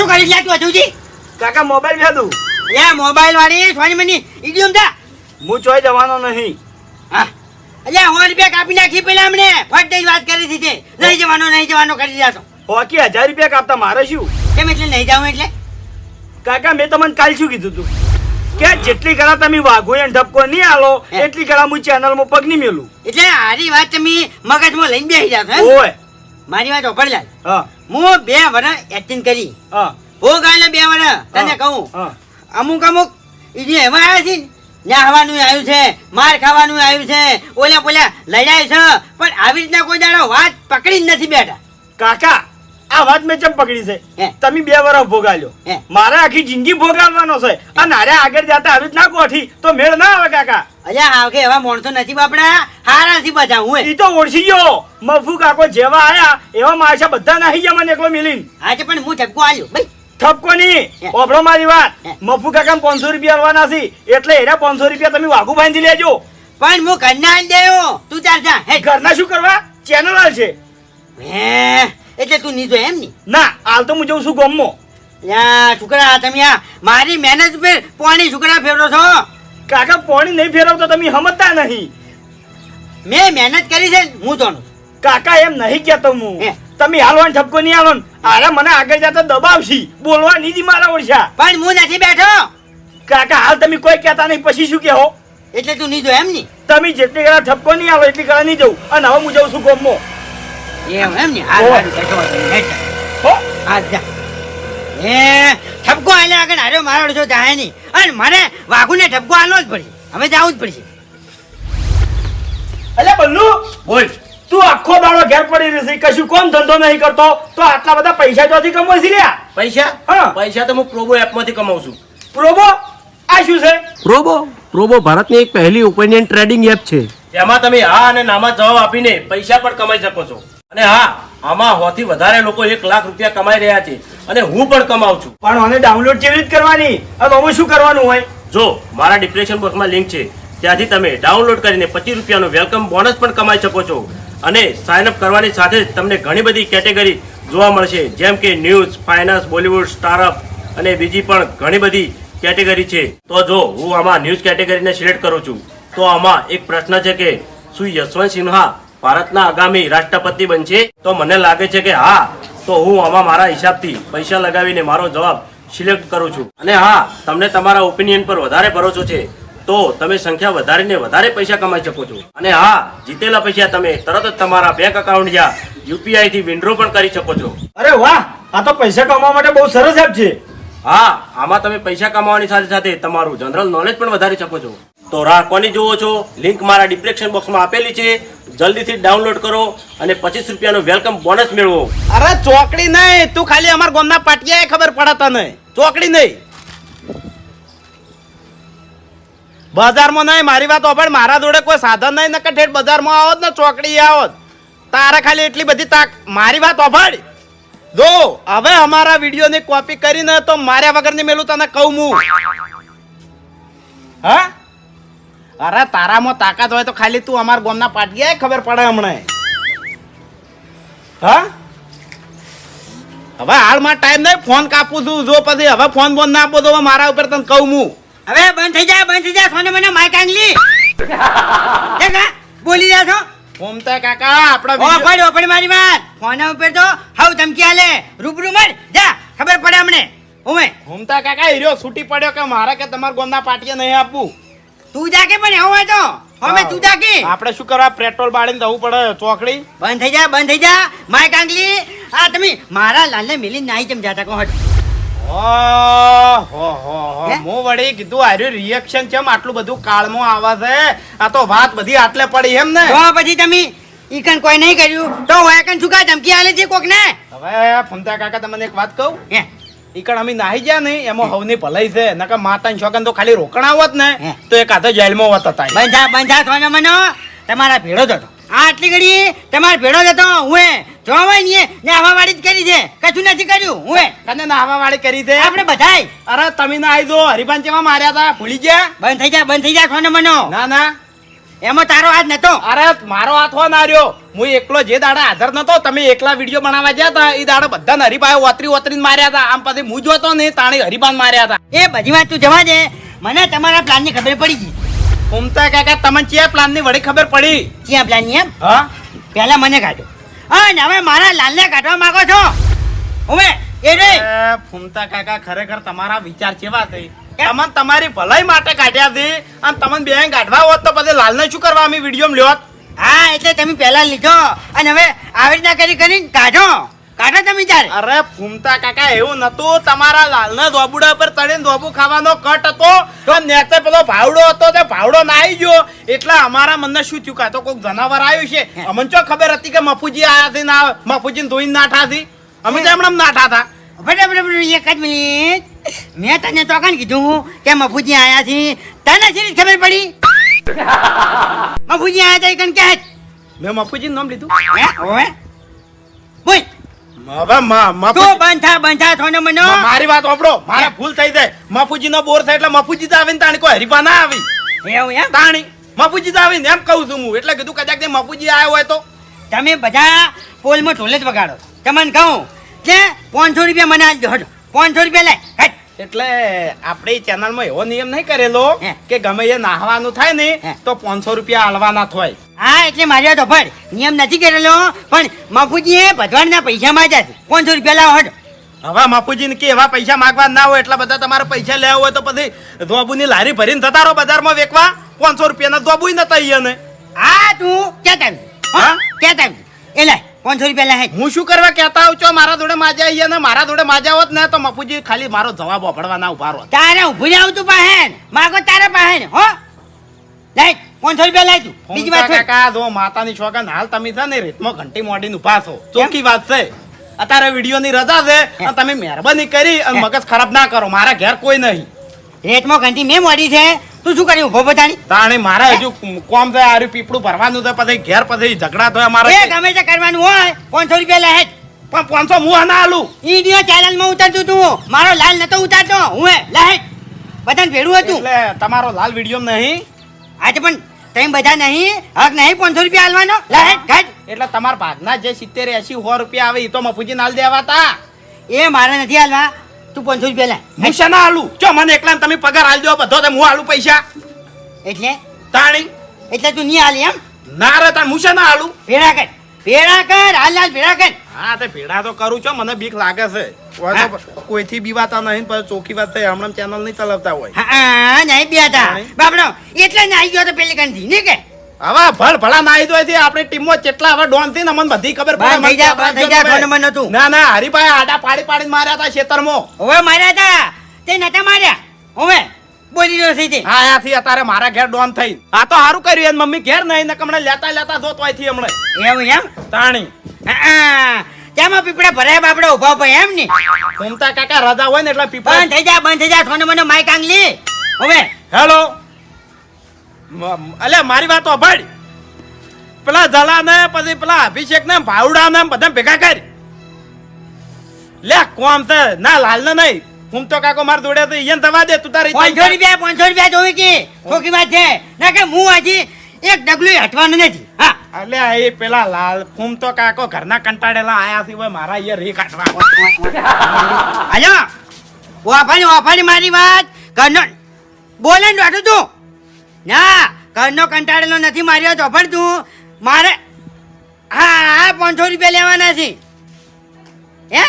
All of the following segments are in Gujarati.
શું કરી લ્યા તું હજુજી? કાકા મોબાઈલ ફેદું યા મોબાઈલ વાળી સોની મની ઇડિયમ થા હું ચોય જવાનો નહીં. હા. અલ્યા સો રૂપિયા કાપી નાખી પેલા અમને. ફટ દઈ વાત કરી તે નહીં જવાનો નહીં જવાનો કરી રહ્યા છો. હોકી હજાર રૂપિયા કાપતા મારે શું? કેમ એટલે નહીં જાઉં એટલે? કાકા મેં તમને કાલ શું કીધું તું? કે જેટલી ગળા તમે વાઘો એને ઠપકો નહીં આલો એટલી ગળા હું ચેનલમાં પગ નહીં મેલું. એટલે હારી વાત તમે મગજમાં લઈને બેસી જાવ ઓય. મારી વાત ઓપડ લાલ હા. હું બે વર્ષ એક્ટિંગ કરી. ભોગ ગાયને બે વર્ષ તને કહું. અમુક અમુક ઈડી એવા આવ્યા છે ને. ન્યાહવાનું આવ્યું છે. માર ખાવાનું આવ્યું છે. ઓલા પોલા લડાય છે. પણ આવી રીતના કોઈ દાડો વાત પકડી જ નથી બેઠા. કાકા આ વાત મેં ચમ પકડી છે? તમે બે વર્ષ ભોગાલ્યો. મારે આખી જિંદગી ભોગાવવાનો છે. અને હારે આગળ જતા આવી જ ના કોઠી તો મેળ ના આવે કાકા. અલ્યા હા કે એવા માણસો નથી બાપડા. હારા બધા હું ઈ તો ઓળખી ગયો. મફુ કાકો જેવા આયા એવા માણસા બધા નાહી ગયા મને એકલો મિલીને. પણ હું ઠપકો આવ્યો ભાઈ ઠપકો ઓભળો મારી વાત. મફુ કાકા પાંચસો રૂપિયા આલવાના છે. એટલે એના પાંચસો રૂપિયા તમે વાઘુ બાંધી લેજો. પણ હું ઘરના આવી દેયો તું ચાલ જા હે. ઘરના શું કરવા? ચેનલ હાલ છે. હે એટલે તું નીધો એમ ની ના હાલ તો હું જઉં છું ગોમમાં. યા છોકરા તમે આ મારી મહેનત પર પાણી છોકરા ફેરો છો. કાકા પાણી નહીં ફેરવતો તમે સમજતા નહીં. મેં મહેનત કરી છે હું જાણું કાકા એમ નહીં કહેતો હું. તમે હાલવાન ઠપકો નહીં હાલો ને. અરે મને આગળ જતા દબાવશી. બોલવા નહીં દી મારા ઓળશા પણ હું નથી બેઠો. કાકા હાલ તમે કોઈ કહેતા નહીં પછી શું કહો એટલે તું નહીં જો એમ નહીં તમે જેટલી કલા ઠપકો નહીં આવો એટલી કલા નહીં જવું. અને હવે હું જઉં છું ગોમો એમ એમ નહીં હાલ હાલ બેઠો હો. હાલ જા. એ ઠપકો આલે આગળ હાર્યો મારો છો જાય નહીં. અને મારે વાઘુને ઠપકો આલો જ પડશે. હવે જવું જ પડશે. અલે બલ્લુ બોલ. તું આખો દાડો ઘેર પડી રહી કશું કોમ ધંધો નહીં કરતો. તો આટલા બધા પૈસા ચોથી કમાઈ છે લ્યા? પૈસા? હા. પૈસા તો હું પ્રોબો એપમાંથી કમાઉં છું. પ્રોબો? આ શું છે? પ્રોબો? પ્રોબો ભારતની એક પહેલી ઓપિનિયન ટ્રેડિંગ એપ છે. એમાં તમે હા અને નામાં જવાબ આપીને પૈસા પણ કમાઈ શકો છો. અને હા આમાં હોથી વધારે લોકો એક લાખ રૂપિયા કમાઈ રહ્યા છે અને હું પણ કમાઉં છું. પણ આને ડાઉનલોડ કેવી રીતે કરવાની? હવે અમે શું કરવાનું હોય? જો મારા ડિપ્રેશન બોક્સમાં લિંક છે. ત્યાંથી તમે ડાઉનલોડ કરીને પચીસ રૂપિયાનો વેલકમ બોનસ પણ કમાઈ શકો છો. અને સાઇન અપ કરવાની સાથે જ તમને ઘણી બધી કેટેગરી જોવા મળશે. જેમ કે ન્યૂઝ ફાઇનાન્સ બોલિવૂડ સ્ટારઅપ અને બીજી પણ ઘણી બધી કેટેગરી છે. તો જો હું આમાં ન્યૂઝ કેટેગરીને સિલેક્ટ કરું છું તો આમાં એક પ્રશ્ન છે કે શું યશવંત સિન્હા ભારતના આગામી રાષ્ટ્રપતિ બનશે તો મને લાગે છે કે હા તો હું આમાં મારા હિસાબથી પૈસા લગાવીને મારો જવાબ સિલેક્ટ કરું છું. અને હા તમને તમારા ઓપિનિયન પર વધારે ભરોસો છે તો તમે સંખ્યા વધારીને વધારે પૈસા કમાઈ શકો છો. અને હા જીતેલા પૈસા તમે તરત જ તમારા બેંક અકાઉન્ટ યા યુપીઆઈ થી વિન્ડ્રો પણ કરી શકો છો. અરે વાહ આ તો પૈસા કમાવા માટે બહુ સરસ એપ છે. હા આમાં તમે પૈસા કમાવાની સાથે સાથે તમારું જનરલ નોલેજ પણ વધારી શકો છો. તો રાહ કોની જુઓ છો? લિંક મારા ડિસ્ક્રિપ્શન બોક્સમાં આપેલી છે. જલ્દીથી ડાઉનલોડ કરો અને પચીસ રૂપિયાનો વેલકમ બોનસ મેળવો. અરે ચોકડી નહીં, તું ખાલી અમાર ગામના પાટિયા ખબર પડે નહીં ચોકડી નહીં. બજારમાં નહીં, મારી વાત પણ મારા જોડે કોઈ સાધન નહીં, નકર ઠેઠ બજારમાં આવત ને, ચોકડી આવત તારે ખાલી એટલી બધી તાક. મારી વાત ઓભળ જો, હવે અમારા વિડીયોની કોપી કરીને તો માર્યા વગરની મેલું તને કહું હું. હા? અરે તારામાં તાકાત હોય તો ખાલી તું અમારા ગામના પાટિયા ખબર પડે હમણાં. હા? હવે હાલમાં ટાઈમ નહીં ફોન કાપું છું. જો પછી હવે ફોન બોન ના આપો તો મારા ઉપર તને કહું હું. હવે બંધ થઈ જાય બંધ થઈ જાય સોને મને માઈક આંગલી. બોલી રહ્યા છો? ફોમતા કાકા આપણા ઓફડ video- પડ ઓ પડ મારી વાત. ફોન ઉપર તો હાવ ધમકી આલે. રૂબરૂ મર. જા ખબર પડે અમને ઓમે ફોમતા કાકા હીરો છૂટી પડ્યો કે મારે કે તમારા ગામના પાટિયા નહીં આપવું તું જા કે પણ એવું હોય તો. અમે તું જા કે આપણે શું કરવા? પેટ્રોલ બાળીને જવું પડે ચોકડી? બંધ થઈ જા બંધ થઈ જા. માય કાંગલી આ તમે મારા લાલને મિલી નાઈ કેમ જાતા કો હટ. મો હો હો હે? હું? વળી કીધું આર્યું રિએક્શન છે આટલું બધું કાળમાં આવે છે. આ તો વાત બધી આટલે પડી એમ ને. હા પછી તમે ઈકન કોઈ નહીં કર્યું તો હોય કન શું કા ધમકી આલે છે કોક ને હવે ફોમતા કાકા તમને એક વાત કહું? હે? ઈકણ અમે નાહી ગયા નહીં એમાં હવની ભલાઈ છે. નકર માતા છોકન તો ખાલી રોકણા હોત ને તો એક હાથે જેલમાં હોત હતા બંધા બંધા થોને મને તમારા ભેળો જ હતો. આટલી ઘડી તમારે ભેળો જ હતો હું જોવાય ને ને આવા વાળી જ કરી છે. કશું નથી કર્યું હું તને નાહવા વાળી કરી છે? આપણે બધાય. અરે તમે ના આવી દો હરિભાન ચેવા માર્યા હતા? ભૂલી ગયા? બંધ થઈ જા બંધ થઈ જા થોને મનો ના ના. એમાં તારો હાથ નતો. અરે મારો હાથ હો ના રહ્યો હું એકલો જે દાડા હાજર નતો તમે એકલા વીડિયો બનાવવા ગયા હતા એ દાડા બધા હરીભાઈ ઓતરી ઓતરીને માર્યા હતા. આમ પછી હું જોતો ને તાણે હરીફાન માર્યા હતા. એ બધી વાત તું જવા દે. મને તમારા પ્લાનની ખબર પડી ગઈ. ઉમતા કાકા તમને ચિયા પ્લાનની વળી ખબર પડી? ક્યાં પ્લાનની એમ? હા. પહેલા મને કાઢો. હા હવે મારા લાલને કાઢવા માંગો છો? હવે એ રે. ફૂમતા કાકા ખરેખર તમારા વિચાર કેવા થઈ તમને તમારી ભલાઈ માટે કાઢ્યા છે. અને તમને બે કાઢવા હોત તો પછી લાલને શું કરવા અમે વીડિયો લ્યોત હા એટલે તમે પહેલા લીધો. અને હવે આવી રીતના કરી કરીને કાઢો. કાઢો તમે ત્યારે અરે ફૂમતા કાકા એવું નતું. તમારા લાલના દોબુડા પર તળીને દોબુ ખાવાનો કટ હતો. તો? નેતે પેલો ભાવડો હતો તે ભાવડો ના આવી ગયો. એટલે અમારા મનને શું થયું? કાં તો કોઈક જનાવર આવ્યું છે? અમને ચો ખબર હતી કે મફુજી આયા છે ના મફુજી ધોઈને નાઠા હતી અમે તો એમણે નાઠા હતા. ફટાફટ એક જ મિનિટ. મેં તને તો કાન કીધું કે મફુજી આયા છે. તને રીતે ખબર પડી? મફુજી આયા તા કણ કે મેં મફુજી નામ લીધું. હે ઓવે બોલ. હવે મ- તું બંધા થા થોને મનો. મારી વાત ઓપડો મારે ભૂલ થઈ જાય. મફુજી નો બોર થાય એટલે મફુજી તો આવીને તાણી કોઈ હરીફા ના આવી. એવું એમ? તાણી. મફુજી તો આવીને એમ કહું છું હું. એટલે કીધું કદાચ મફુજી આવ્યો હોય તો. તમે બધા પોલમાં ઢોલે જ વગાડો. તમને કહું કે પાંચસો રૂપિયા મને આલજો હટ. પાંચસો રૂપિયા લે હટ. એટલે આપણી ચેનલમાં એવો નિયમ નહીં કરેલો કે ગમે એ નાહવાનું થાય ને તો પાંચસો રૂપિયા આલવાના થાય હા એટલે મારે તો ફળ નિયમ નથી કરેલો પણ બાપુજી એ ભગવાનના પૈસા માંગ્યા છે. પાંચસો રૂપિયા લાવો હટ. હવે બાપુજીને કે એવા પૈસા માંગવા ના હોય એટલા બધા તમારે પૈસા લેવા હોય તો પછી ધોબુની લારી ભરીને જતા રહો બજારમાં વેકવા. પાંચસો રૂપિયાના ધોબુ નતા અહીંયા હા તું ક્યાં ટાઈમ હા? હા? ક્યાં ટાઈમ એ લાય પાંચસો રૂપિયા લાય હું શું કરવા કહેતા આવું છો? મારા જોડે માજા અહીંયા ને મારા જોડે માજા હોત ને તો મપુજી ખાલી મારો જવાબ ઓફડવા ના ઊભા તારે ઊભું રહેવું તું પાહેન. માગો તારા પાહેન હો? લાય પાંચસો રૂપિયા લાય તું. બીજી વાત કાકા જો માતાની છોકન હાલ તમે છે ને રીતમાં ઘંટી મોડીને ઊભા છો. ચોખ્ખી વાત છે. અત્યારે વીડિયો ની રજા છે અને તમે મહેરબાની કરી અને મગજ ખરાબ ના કરો. મારા ઘેર કોઈ નહીં. રેતમાં ઘંટી મેં મોડી છે. તું શું કર્યું ઊભો બધાની? તાણે મારે હજુ કોમ થાય આર્યું પીપળું ભરવાનું તો પછી ઘેર પછી ઝઘડા થયા એ મારે ગમે તે કરવાનું હોય પાંચસો રૂપિયા લે પણ પાંચસો મું ના આલું? ઈડીઓ ચેનલમાં ઉતારતું તું મારો લાલ નતો ઉતારતો. હું એ લાય બધાને ભેડું હતું. એટલે તમારો લાલ વીડિયો નહીં. આજે પણ તેમ બધા નહીં હક નહીં પાંચસો રૂપિયા આલવાનો? લે ઘટ. એટલે તમારા ભાગના જે સિત્તેર એસી સો રૂપિયા આવે એ તો મફુજી નાલ દેવા તા એ મારે નથી હાલવા તું પાંચસો રૂપિયા પેલા હું શેના આલું ચો મને એકલા તમે પગાર આલ દો બધો તો હું આલું પૈસા? એટલે? તાણી? એટલે તું નહીં હાલી એમ? ના રે તાણ હું શેના આલું ભેડા કર ભેડા કર હાલ હાલ ભેડા કર. હા તે ભેડા તો કરું છું મને બીક લાગે છે. કોઈથી બીવાતા નહીં પણ ચોખ્ખી વાત થઈ હમણાં ચેનલ નહીં ચલાવતા હોય. હા નહીં બેતા. બાપડો એટલે નહીં ગયો તો પેલી કંથી નહીં કે? હવે ભલ ભલા નાઈ દો છે. આપણી ટીમમાં કેટલા હવે ડોનથી ને મને બધી ખબર પડે. ના ના હરીભાઈ આડા પાડી પાડી માર્યા હતા ખેતરમાં. હવે માર્યા હતા તે નતા માર્યા? હવે? બોલી રહ્યો છે હા આયાથી અત્યારે મારા ઘેર ડોન થઈ આ તો સારું કર્યું એન મમ્મી ઘેર નહીં ને કમણે લેતા લેતા જોત હોયથી હમણે. એમ એમ? તાણી. તેમાં પીપળા ભરાય બાપડા ઊભા ભાઈ એમ ને? ઘૂમતા કાકા રજા હોય ને એટલે પીપળા બંધ થઈ જા બંધ થઈ જા થોને મને માઈક આંગલી. હવે? હેલો? અલે મારી વાત અભડ. પેલા જલા ને પછી પેલા અભિષેક ને ભાવડા ને બધા ભેગા કર. લે કોમ છે? ના લાલ ને નહીં. હું તો કાકો માર દોડે તો ઈયન થવા દે તું તારી પાંચસો રૂપિયા પાંચસો રૂપિયા જોવી કે? ખોકી વાત છે. ના કે હું આજી એક ડગલું હટવાનું નથી. હા. અલે એ પેલા લાલ ફૂમ તો કાકો ઘરના કંટાળેલા આયા છે ભાઈ મારા ઈયર રી કાઢવા. હાલો. વાફાની વાફાની મારી વાત. ઘરનો બોલે ને દોઢું તું. ના ઘરનો કંટાળેલો નથી માર્યો તો પણ તું મારે હા હા પાંચસો રૂપિયા લેવાના છે. હે?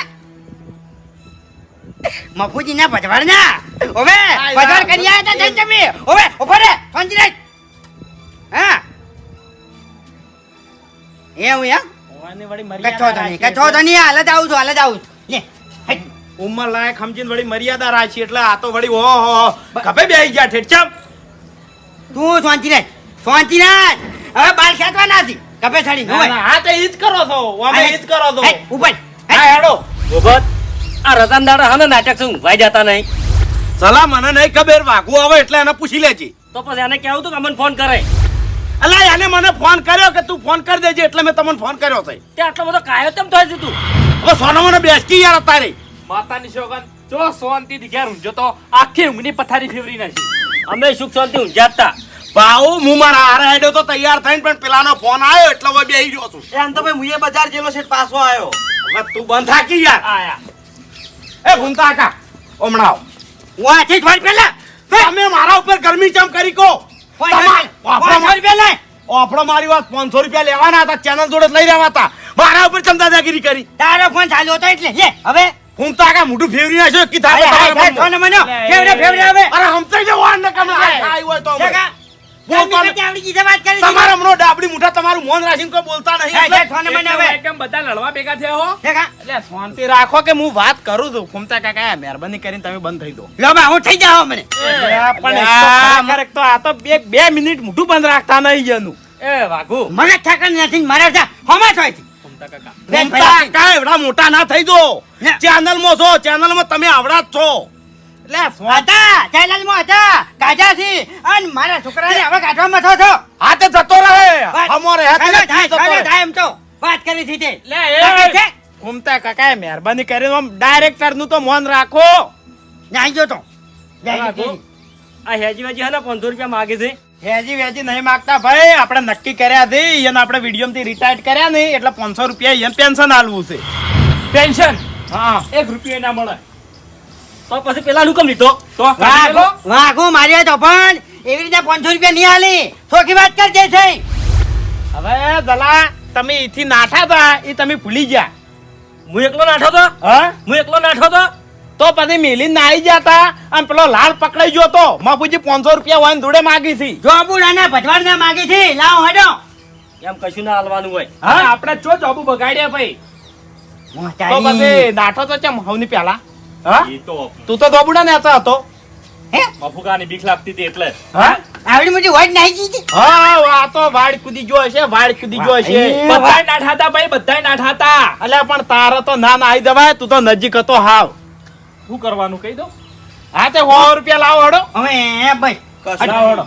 મફુજી ના પજવાડ ના ઓવે પજવાડ કરી આવ્યા હતા જઈ જમી ઓવે ઊભો રે શાંતિ રાખ. હા. એવું યા કચ્છો તો મર્યાદા કચ્છો તો હાલત આવું છું હાલત આવું છું. લે. ઉંમર લાયક સમજીને વળી મર્યાદા રાખી એટલે આ તો વળી ઓહો હો ખભે બેસી ગયા ઠેઠ ચમ. તું શાંતિ રાખ શાંતિ રાખ હવે બાલ ખેંચવા નથી કપે છડી ના, હા તો ઈજ કરો છો. અમે ઈજ કરો છો. ઉપર હા. હેડો. ગોબત આ રતન દાડા હા નાટક શું? ભાઈ જતા નહીં. સલાહ મને નહીં ખબર વાઘું આવે એટલે એને પૂછી લેજે. તો પછી એને કહેવું તું કે અમને ફોન કરે? અલા એને મને ફોન કર્યો કે તું ફોન કરી દેજે એટલે મેં તમને ફોન કર્યો છે. તે આટલો બધો કાયો તેમ થઈ તું? હવે સોનો મને બેસકી યાર તારી માતાની શોગન જો શાંતિથી ઘેર રૂંજો તો આખી ઊંઘની પથારી ફેવરી નાખી. અમે સુખ શાંતિ ઊંઝાતા ભાઉ હું મારા હારે હેડ્યો તો તૈયાર થઈને પણ પેલાનો ફોન આવ્યો એટલે હવે બેહી ગયો છું. એ આમ તો ભાઈ મુએ બજાર જેલો છે પાછો આવ્યો હવે તું બંધ થાકી યાર. આયા. એ ભૂમતા કા હમણાં આવો. આથી જ પેલા તમે મારા ઉપર ગરમી ચમ કરી કો આપણો મારી વાત પાંચસો રૂપિયા લેવાના હતા ચેનલ જોડે લઈ રહ્યા હતા મારા ઉપર ચમદાદાગીરી કરી. તારો ફોન ચાલ્યો હતો એટલે લે હવે. ભૂમતા કાકા મોઢું ફેવરી નાખ્યો કી થાય ફોન મને ફેવરે ફેવરે આવે? અરે હમતાઈ જવો આને કમે આય હોય. તો તમારા ડાબડી મુઠા તમારું મોન રાખીને કોઈ બોલતા નહીં એટલે. ફોન મને હવે? કેમ બધા લડવા ભેગા થયા હો. એટલે શાંતિ રાખો કે હું વાત કરું છું. ફૂમતા કાકા મહેરબાની કરીને તમે બંધ થઈ દો. લો હું થઈ જાવ મને. પણ એક તો આ તો બે બે મિનિટ મોઢું બંધ રાખતા નહીં જેનું. એ વાઘુ. મને ઠાકર નથી મારા હમ અહીંથી. બેન, ફૂમતા ભાઈ, કાકા એવડા મોટા ના થઈ દો ચેનલમાં છો ચેનલમાં તમે આવડા જ છો. એટલે સ્વા- હતા હતા કાઢ્યા છે અને મારા છોકરાને હવે કાઢવામાં થો છો હા તે જતો રહે. અમારે હાથે ચાલો, નથી થાય, જતો. ચાલો, રહે. થાય એમ તો વાત કરી હતી તે લે, એ છે? કાકા મહેરબાની કરીને આમ ડાયરેક્ટરનું તો મન રાખો. નાઈ જો તો. આ હેજી વેજી હે ને રૂપિયા માગે છે. વેજી વેજી નહીં માગતા ભાઈ. આપણે નક્કી કર્યા છે એને આપણે વિડીયોમાંથી રિટાયર કર્યા નહીં. એટલે પાંચસો રૂપિયા એમ પેન્શન આલવું છે. પેન્શન હા. એક રૂપિયા ના મળે. તો પછી પેલા નું કેમ લીધો? તો વાઘો માર્યો તો પણ એવી રીતે પાંચસો રૂપિયા નહીં આલી. થોકી વાત કરજે છે હવે દલા તમે એથી નાઠા હતા એ તમે ભૂલી ગયા. હું એકલો નાઠો તો? હા? હું એકલો નાઠો તો? તો પછી મિલીને નાઈ જતા અને પેલો લાલ પકડાઈ ગયો તો. માપુજી પાંચસો રૂપિયા હોય ધૂળે માગી હતી. જો બુડાના ભજવાડ ના માગી છે લાવો હડો. એમ કશું ના હાલવાનું હોય. હા? આપણે ચો જોબુ બગાડ્યા ભાઈ. તો પછી નાઠો તો ચમ હવની પેલા હા? તું તો દોબુડા ને હતો. હે? મફુકાની બીક લાગતી હતી એટલે. હા? આવડી મોટી વોટ નાઈ ગઈ હા આ તો વાડ કુદી ગયો હશે વાડ કુદી ગયો હશે. બધાય નાઠાતા ભાઈ બધાય નાઠાતા. અલ્યા પણ તારે તો ના નાઈ દેવાય તું તો નજીક હતો હાવ. શું કરવાનું કહી દો? હા તે સો રૂપિયા લાવો હડો. હવે એ ભાઈ લાવો હડો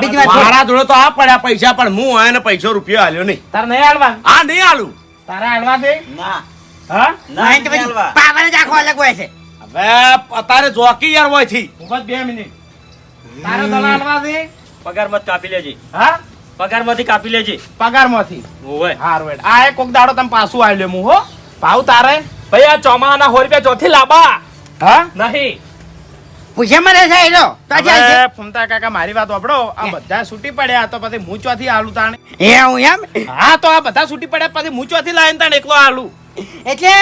બીજી વાત મારા જોડે તો આ પડ્યા પૈસા પણ હું આને પૈસો રૂપિયો આલ્યો નહીં. તારે નહીં આલવા? હા નહીં આલું. તારે આલવા દે? ના. હા? નહીં તો પછી જ આખો અલગ હોય છે. હવે અત્યારે જોકી યાર હોયથી ઊભા બે મિનિટ. તારે તો આલવા દે? પગારમાં કાપી લેજે. હા? પગારમાંથી કાપી લેજે. પગારમાંથી? ઓવે હાર વેડ આ એક કોક દાડો તમે પાછું આલ્યો હું હો. ભાવ તારે. ભાઈ આ ચોમાના સો રૂપિયા ચોથી લાંબા. હા? નહીં. પૂછે મને છે એનો તો ચાલ છે હવે ફૂમતા કાકા મારી વાત વાપડો આ બધા છૂટી પડ્યા તો પછી હું ચોથી આલુ તાણે. એ હું એમ? હા તો આ બધા છૂટી પડ્યા પછી હું ચોથી લાઈન તાણે એકલો આલુ. એટલે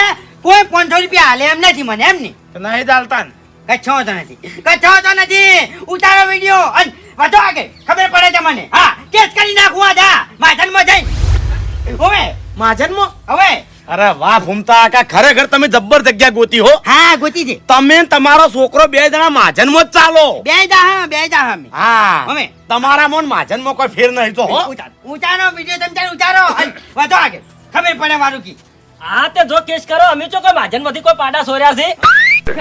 કોઈ પાંચસો રૂપિયા હાલે એમ નથી મને એમ નહીં નહીં ચાલતા કચ્છો તો નથી. કચ્છો તો નથી. ઉતારો વીડિયો. અને વધો આગળ. ખબર પડે તમને હા કેસ કરી નાખવા જા માથામાં જઈ. હવે? માજનમાં હવે? અરે વાહ ભૂમતા આકા ખરેખર તમે જબ્બર જગ્યા ગોતી હો. હા ગોતી છે. તમે તમારો છોકરો બે જણા મહાજનમાં મોજ ચાલો. બે જા હા બે જા હા હા. અમે. તમારા મોન મો કોઈ ફેર નહીં તો હો. ઉતારો વિડિયો તમે ચાલ ઉતારો વધો આગળ. ખબર પડે મારું કી. હા તે જો કેસ કરો અમે તો કોઈ માજનમાંથી કોઈ પાડા સોર્યા છે.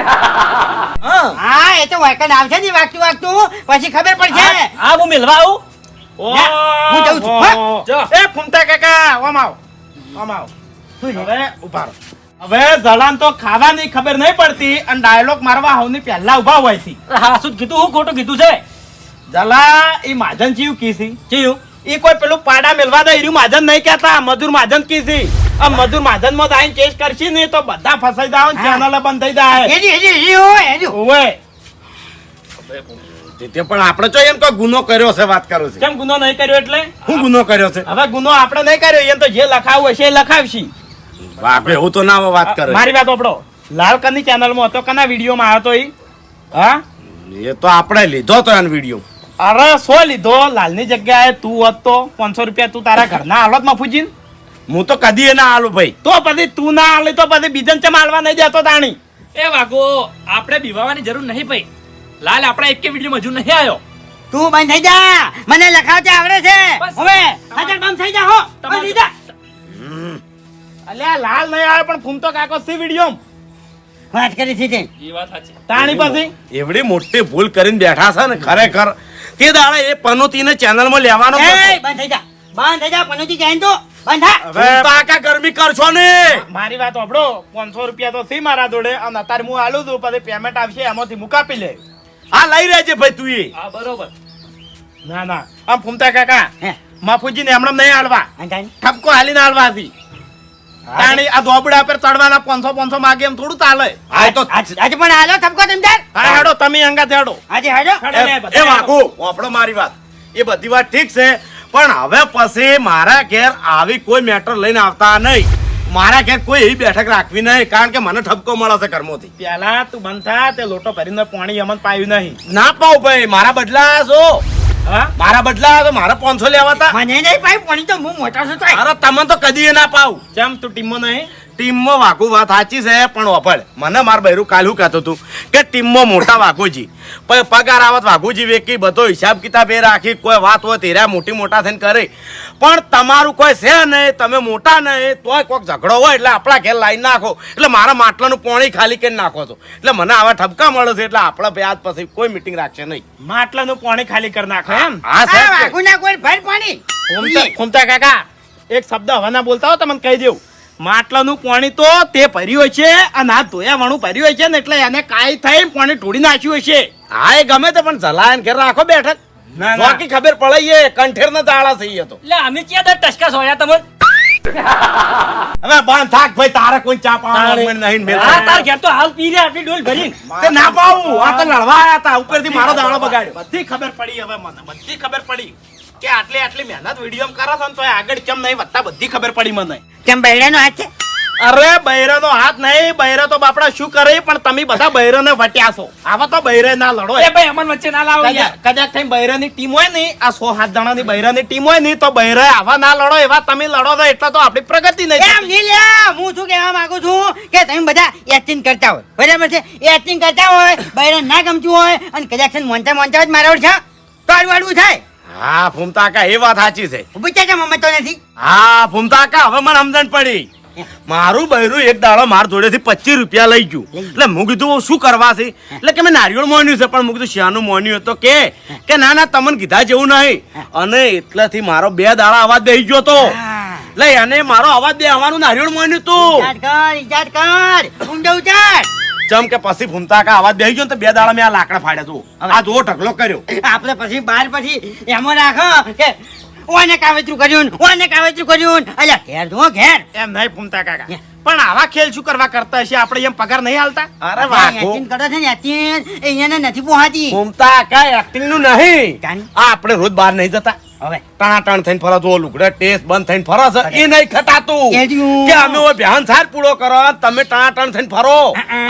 હા. એ તો વાકડ આવશે ને વાગતું વાગતું. પછી ખબર પડશે. હા, હા મિલવા આવું. હું જાઉં છું, એ ફૂમતા કાકા ઓમ આવ. ઓમ આવ? હવે ઊભા હવે જલાન તો ખાવાની ખબર નહીં પડતી અને ડાયલોગ મારવા હવની પહેલા ઊભા હોય છે. હા શું કીધું? હું ખોટું કીધું છે? જલા માજન કીસી કોઈ પેલું પાડા મેળવા દે માજન નહીં કહેતા. મજૂર માજન કીસી આ મજૂર માજનમાં ચેન્જ કેસ કરશી ને તો બધા ફસાઈ જાવ હા. ચેનલ બંધ થઈ જાય. એજી એજી એજી હોય એજી ઓવે. તે પણ આપણે તો એમ તો ગુનો કર્યો છે વાત કરું છે. કેમ ગુનો નહીં કર્યો એટલે? હું ગુનો કર્યો છે? હવે ગુનો આપણે નહીં કર્યો એમ તો જે લખાવું હશે એ લખાવશી. બાપરે એવું તો ના વાત કરે. મારી વાત ઓપડો લાલ કની ચેનલમાં હતો કના વીડિયો માં આવ્યો તો ઈ? હા? એ તો આપણે લીધો તો એનો વીડિયો. અરે સો લીધો? લાલની જગ્યાએ તું હતો પાંચસો રૂપિયા તું તારા ઘરના હાલતમાં ફૂજીન? હું તો કદી એ ના આલું ભાઈ. તો પછી તું ના હાલે તો પછી બીજન ચમ હાલવા નહીં જતો તાણી? એ વાગો આપણે બીવાવાની જરૂર નહીં ભાઈ. લાલ આપણા એક વીડિયો મજૂર નહીં આવ્યો. તું બંધ થઈ જા. મને લખાવતા આવડે છે. હવે હાજર બંધ થઈ જા હો. બંધ થઈ જા અલ્યા લાલ નહીં આવે પણ ફૂમતો કાકો સી વીડિયો વાત કરી છે તે. એ વાત સાચી. તાણી પછી? એવડી મોટી ભૂલ કરીને બેઠા છે ને ખરેખર. તે દાડા એ પનોતીને ચેનલમાં લેવાનો એ બંધ થઈ જા. બંધ થઈ જા પનોતી જઈને તો. બંધ કાકા ગરમી કરશો ને. મારી વાત ઓપડો પાંચસો રૂપિયા તો સી મારા જોડે અને અત્યારે હું આલું છું પછી પેમેન્ટ આવશે એમાંથી હું કાપી લે. હા લઈ રહેજે ભાઈ તું એ. હા બરોબર. ના ના. આમ ફૂમતા કાકા હે. માફુજીને હમણાં નહીં હાલવા ઠપકો હાલીને હાલવા હતી તાણી આ દોબડા પર ચડવાના પાંચસો પાંચસો માગે એમ થોડું ચાલે. આ તો આજે પણ હાલો થપકો તાર હા હેડો તમે અંગા હેડો. આજે હાલો એ વાકુ વાપરો મારી વાત. એ બધી વાત ઠીક છે પણ હવે પછી મારા ઘેર આવી કોઈ મેટર લઈને આવતા નહીં. મારા ઘેર કોઈ એવી બેઠક રાખવી નહીં કારણ કે મને ઠપકો મળે છે કર્મોથી પેલા તું બંધ થા તે લોટો ભરીને પાણી અમન પાયું નહીં. ના પાવ ભાઈ મારા બદલા છો મારા બદલા તો મારા પાંચસો લેવા તા મને નહીં ભાઈ પણ તો હું મોટા છું. અરે તમે તો કદી ના પાવ. જેમ તું ટીમો નહીં? ટીમમાં વાઘુ વાત સાચી છે પણ ઓફળ મને માર બૈરું કાલ શું કહેતો હતું કે ટીમમાં મોટા વાઘુજી. પ- પગાર આવત વાઘુજી વેકી બધો હિસાબ કિતાબ એ રાખી કોઈ વાત હોય તેરા મોટી મોટા થઈને કરે. પણ તમારું કોઈ છે નહીં તમે મોટા નહીં તોય કોઈક ઝઘડો હોય એટલે આપણા ઘેર લાઈન નાખો. એટલે મારા માટલાનું પાણી ખાલી કરીને નાખો છો. એટલે મને આવા ઠપકા મળે છે એટલે આપણે ભાઈ આજ પછી કોઈ મીટિંગ રાખશે નહીં. માટલાનું પાણી ખાલી કરી નાખો એમ? હા સાહેબ. વાઘુના કોઈ ભર પાણી? ખૂમતા ખૂમતા કાકા એક શબ્દ હવાના બોલતા હો તમને કહી દેવું. માટલાનું પાણી તો તે ભર્યું હશે અને આ ધોયા વાળું ભર્યું હશે ને એટલે એને કાંઈ થઈ પાણી ઢોળી નાખ્યું હશે હા એ ગમે તે પણ જલાયન ઘેર રાખો બેઠક. બાકી ખબર પડે એ કંઠેર ના દાડા થઈ તો. એટલે અમે ક્યાં દર ટસકા સોયા તમે? હવે બંધ થાક ભાઈ તારે કોઈ ચા પાવાનું નહીં મેલ. આ તાર ઘેર તો હાલ પી રહ્યા આટલી ડોલ ભરી તે ના પાવું આ તો લડવા આયા હતા ઉપરથી મારો દાડો બગાડ્યો. બધી ખબર પડી હવે મને બધી ખબર પડી. કે આટલી આટલી મહેનત વીડિયો કરો છો ને તો આગળ કેમ નહીં વધતા? બધી ખબર પડી મને. કેમ બૈરાનો હાથ છે? અરે બૈરાનો હાથ નહીં. બૈરા તો બાપડા શું કરે? પણ તમે બધા બૈરાને વટ્યા છો. આવા તો બૈરે ના લડો એ. ભાઈ અમન વચ્ચે ના લાવો કદાચ થઈ બૈરાની ટીમ હોય ને આ સો સાત જણાની બૈરાની ટીમ હોય ને તો બૈરા આવા ના લડો એવા તમે લડો તો એટલે તો આપણી પ્રગતિ નહીં એમ. હું શું કહેવા માંગુ છું કે તમે બધા એક્ટિંગ કરતા હોય. બરાબર છે? એક્ટિંગ કરતા હોય બૈરા ના ગમતું હોય અને કદાચ ને મોનતા મોનતા જ મારા છે તો અડવાડવું થાય. હા ફૂમતા કા એ વાત સાચી છે. પૂછ્યા છે મમ્મી તો નથી? હા ફૂમતા કા હવે મને સમજણ પડી. મારું બૈરું એક દાડો માર જોડેથી પચીસ રૂપિયા લઈ ગયું. એટલે હું કીધું શું કરવા છે? એટલે કે મેં નારિયેળ મોન્યું છે પણ હું કીધું શિયાનું મોન્યું હતો કે. કે ના ના તમને કીધા જેવું નહીં. અને એટલેથી મારો બે દાડા અવાજ દઈ ગયો તો. એટલે એને મારો અવાજ આવવાનું નારિયેળ મોન્યું તું. કર કર. ચમ કે પછી ફૂમતા કા અવાજ બેહી ગયો ને તો બે દાડા મેં આ લાકડા ફાડ્યા તું. આ જો ઢગલો કર્યો. આપણે પછી બાર પછી એમાં રાખો કે ઓને કાવેચું કર્યું ને ઓને કાવેચું કર્યું. અલ્યા ઘેર જો ઘેર. એમ નહીં ફૂમતા કાકા. પણ આવા ખેલ શું કરવા કરતા હશે? આપણે એમ પગાર નહીં હાલતા? અરે વાઘો. એક્ટિંગ કરે છે ને એક્ટિંગ એને નથી પોહાતી. ફૂમતા કા એક્ટિંગનું નહીં. આપણે રોજ બહાર નહીં જતા. હવે ટણાટણ થઈને ફરો છો લુગડા ટેસ્ટ બંધ થઈને ફરો છે એ નહીં ખટાતું. કે અમે ઓ ભ્યાન સાર પૂરો કરો તમે ટણાટણ થઈને ફરો.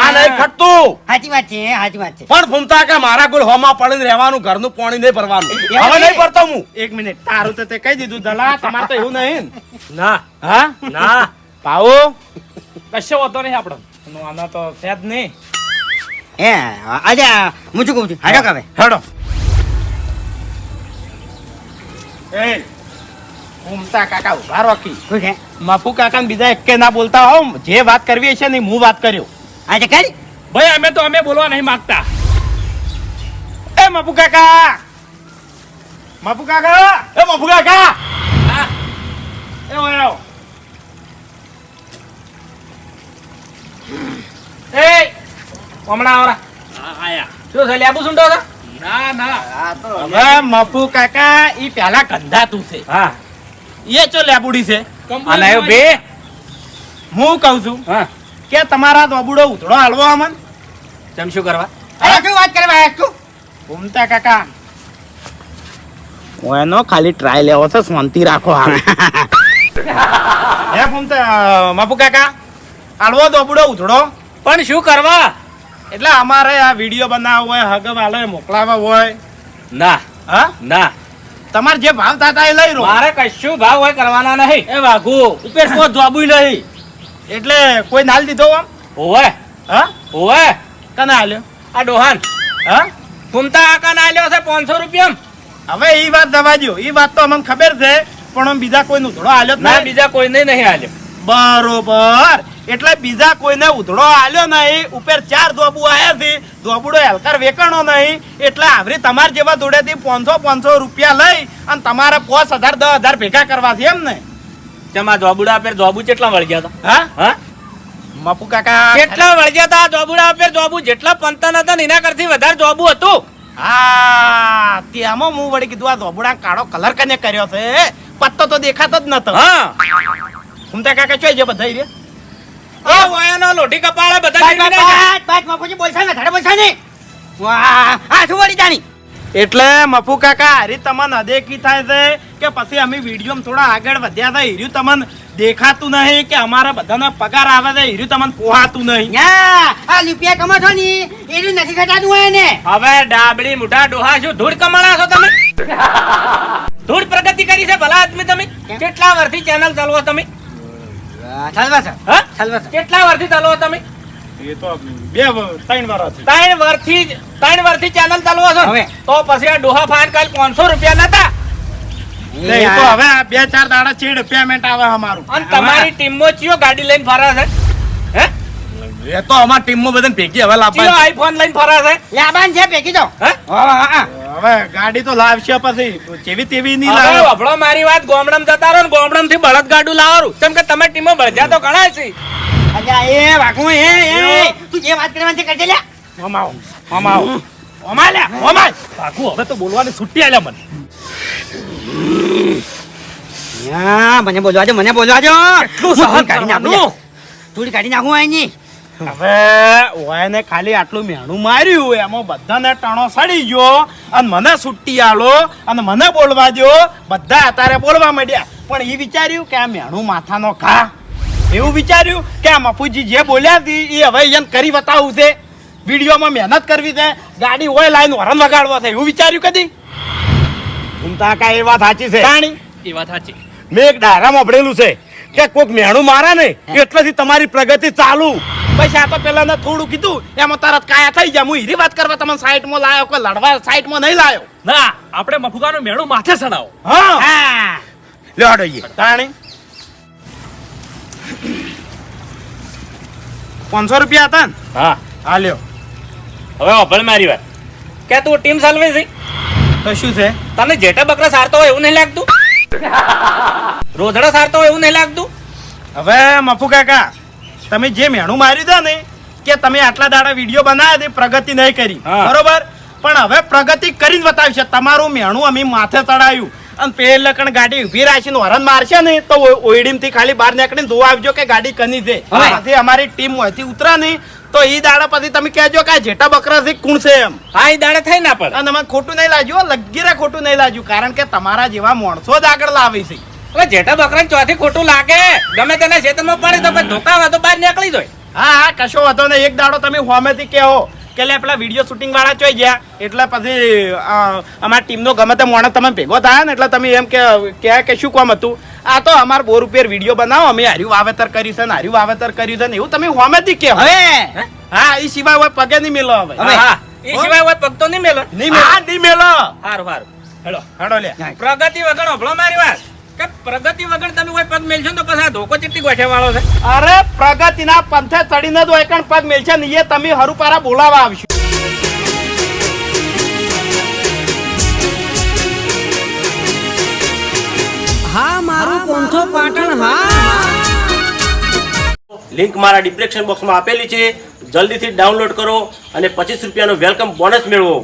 આ નહીં ખટતું. સાચી વાત છે સાચી વાત છે. પણ ફૂમતા કે મારા ગુલ હોમાં પડીને રહેવાનું ઘરનું પાણી નહીં ભરવાનું. હવે નહીં. ભરતો હું. એક મિનિટ તારું તો તે કહી દીધું દલા તમારે તો એવું નહીં. ના. હા? ના. પાવો કશો વાંધો નહીં આપણો. આના તો છે જ નહીં. હે આજે હું શું કહું છું? હાડો કાવે હેડો. એ ઘૂમતા કાકા ઊભા રોકી શું છે? મફુ કાકા ને બીજા એકે ના બોલતા હો. જે વાત કરવી છે ને હું વાત કર્યો. આજે કરી? ભાઈ અમે તો અમે બોલવા નહીં માંગતા. એ મફુ કાકા! મફુ કાકા! એ મફુ કાકા! એ ઓય એ! હમણાં આવરા. આયા. શું છે લેબુ છે? ના ના. હવે મફુ કાકા ઈ પેલા ગંધાતું છે. હા. એ ચો લેબુડી છે? કંપની અને બે હું કહું છું હા. કે તમારા દોબુડો ઉતડો હાલવો અમન. તેમ શું કરવા? અરે શું વાત કરવા આવ્યા ઘૂમતા કાકા. એનો ખાલી ટ્રાય લેવો છે શાંતિ રાખો હાલ હે ઘૂમતા મફુ કાકા હાલવો દોબુડો ઉથડો પણ શું કરવા? એટલે અમારે આ વીડિયો બનાવવો હોય હગવાલે મોકલાવવા હોય ના. હા? ના. તમારે જે ભાવ થતા એ લઈ રહો મારે કશું ભાવ હોય કરવાના નહીં. એ વાઘુ ઉપર કોઈ જોબુય નહીં. એટલે કોઈ નાલ દીધો આમ? ઓવે હા? ઓવે કને હાલ્યો આ ડોહાન. હા? ફૂમતા આ ના આલ્યો છે પાંચસો રૂપિયા હવે એ વાત દવા દ્યો. એ વાત તો અમને ખબર છે પણ બીજા કોઈનું થોડો આલ્યો ના બીજા કોઈને નહીં આલ્યો. બરોબર. એટલે બીજા કોઈને ઉધડો આલ્યો નહીં ઉપર ચાર ધોબુ આવ્યા છે ધોબુડો હેલકર વેકણો નહીં એટલે આવરી તમારા જેવા જોડેથી પાંચસો પાંચસો રૂપિયા લઈ અને તમારે પાંચ હજાર દસ હજાર ભેગા કરવા છે એમ ને. તેમાં જોબુડા પર જોબુ કેટલા વળગ્યા હતા? હા? હા? મપુ કાકા કેટલા વળગ્યા હતા જોબુડા પર જોબુ જેટલા પંતન હતા ને એના કરતી વધારે જોબુ હતું. હા ત્યાંમાં હું વળી કીધું આ ધોબુડા કાળો કલર કને કર્યો છે પત્તો તો દેખાતો જ નતો. હા. ઘૂમતા કાકા ચોઈ છે બધા રે? એ વાયાનો લોઢી કપાળે બધા બાત, નીકળી બાત, જાય. બાત, બાત, બોલશા ને ધડે બોલશા ને વાહ આ શું વળી જાણી? એટલે મફુ કાકા હરી તમને અદેખી થાય છે કે પછી અમે વીડિયો થોડા આગળ વધ્યા છે હીર્યું તમને દેખાતું નહીં કે અમારા બધાનો પગાર આવે છે હીર્યું તમને પોહાતું નહીં. આ રૂપિયા કમા છો ને એનું નથી ઘટાતું હોય ને હવે ડાબડી મુઢા ડોહા છો ધૂળ કમાણા છો તમે? ધૂળ પ્રગતિ કરી છે ભલા આદમી તમે? કેટલા વર્ષથી ચેનલ ચાલવો તમે? ચાલવા સર હા? ચાલવા સર કેટલા વર્ષથી ચાલવો તમે? એ તો બે ત્રણ વર્ષ ત્રણ વર્ષથી ત્રણ વર્ષથી ચેનલ ચાલવો છો? હવે. તો પછી આ ડોહા ફાન કાલ પાંચસો રૂપિયા નતા? એ તો હવે બે ચાર દાડા ચીડ પેમેન્ટ આવે અમારું. અને તમારી ટીમમાં ચિયો ગાડી લઈને ફરા છે? હે? એ તો અમારા ટીમમાં બધાને ભેગી હવે ચિયો આઈફોન લઈને ફરા છે? લાબાન છે ભેગી જાઓ હા, હા, હા. હવે ગાડી તો લાવશે પછી. જેવી તેવી નહીં હવે લાવે. વભળો મારી વાત ગોમડમ જતા રહો ને ગોમડમથી બળદ ગાડું લાવવાનું. કેમ કે તમે ટીમો બળજા તો ઘણા છે. અજા એ વાઘું એ એ તું જે વાત કરવાની છે કરજે લ્યા. ઓમાવ ઓમાવ ઓમા લે ઓમા પાકું હવે તો બોલવાની છૂટી આલે મને. હા, મને બોલવા દો મને બોલવા દો. કેટલું સહન કાઢી નાખું થોડી કાઢી નાખું અહીંની. હવે ઓયને ખાલી આટલું મેણું માર્યું એમાં બધાને ટણો સડી ગયો. અને મને સુટ્ટી આલો અને મને બોલવા દો બધા અત્યારે બોલવા માંડ્યા. પણ એ વિચાર્યું કે આ મેણું માથાનો ખા એવું વિચાર્યું કે આ મફુજી જે બોલ્યા હતી એ હવે એને કરી બતાવવું છે. વિડીયોમાં મહેનત કરવી છે. ગાડી હોય લાઈન વરણ વગાડવા છે. એવું વિચાર્યું કદી? ઉમતા કા એ વાત સાચી છે. જાણી એ વાત સાચી. મેં એક ડાયરામાં ભણેલું છે કે કોઈક મેણું મારા ને એટલેથી તમારી પ્રગતિ ચાલુ. આ તો પેલા થોડું કીધું. એમાં તરત કાયા થઈ જાય હું હીરી વાત કરવા તમને સાઈડમાં લાયો કોઈ લડવા સાઈડમાં નહીં લાયો? ના આપણે મફુકાનું મેળું માથે ચડાવો. હા. લ્યો હડો તાણી. પાંચસો રૂપિયા હતા ને? હા. હા લ્યો. હવે અભળ મારી વાત. કે તું ટીમ સલવે છે? તો શું છે? તને જેટા બકરા સારતો હોય એવું નહીં લાગતું? રોધડા સારતો હોય એવું નહીં લાગતું? હવે મફુ કાકા તમે જે મેણું માર્યું છે ને કે તમે આટલા દાડા વીડિયો બનાવ્યા તે પ્રગતિ નહીં કરી. બરોબર? પણ હવે પ્રગતિ કરીને છે. તમારું મેણું અમે માથે ચડાયું. અને પેલે કણ ગાડી ઊભી રાખીને હરણ મારશે ને તો ઓઈડીમથી ખાલી બહાર નીકળીને જોવા આવજો કે ગાડી કની છે. પછી અમારી ટીમ હોયથી ઉતરા નહીં તો ઈ દાડા પછી તમે કહેજો કે જેટા જેઠા બકરા થી કુણ છે એમ. હા એ દાડે થઈ ના પડે. અને અમે ખોટું નહીં લાગ્યું લગીરે ખોટું નહીં લાગ્યું કારણ કે તમારા જેવા માણસો જ આગળ લાવે છે. એટલે જેઠા બકરા ચોથી ખોટું લાગે. ગમે તેના ખેતરમાં પડે તો પછી ધોકા તો બહાર નીકળી જાય. હા હા કશો વાંધો નહીં. એક દાડો તમે હોમેથી કહો કે લે પેલા વીડિયો શૂટિંગ વાળા ચોઈ ગયા. એટલે પછી અમારા ટીમનો ગમે તે માણસ તમે ભેગો થાય ને એટલે તમે એમ કે કે કે શું કામ હતું? આ તો અમાર બોર ઉપર વીડિયો બનાવો. અમે હાર્યું વાવેતર કર્યું છે ને હાર્યું વાવેતર કર્યું છે ને એવું તમે હોમેથી કહો. હવે? હા? એ સિવાય હોય પગે નહીં મેલો હવે. હા એ સિવાય હોય પગ તો નહીં મેલો? નહીં મેલો. નહીં મેલો હારું હારું. હેલો હેડો લે પ્રગતિ વગર અભળો મારી વાત. કે પ્રગતિ વગર તમે કોઈ પગ મેલશો ને તો પછી આ ધોકો ચીટી ગોઠે વાળો છે. અરે પ્રગતિના પંથે ચડીને જ હોય કણ પગ મેલશે ને એ તમે હરુપારા બોલાવા આવશો. હા મારું પોંથો પાટણ હા. લિંક મારા ડિસ્ક્રિપ્શન બોક્સમાં આપેલી છે. જલ્દીથી ડાઉનલોડ કરો અને પચીસ રૂપિયાનો વેલકમ બોનસ મેળવો.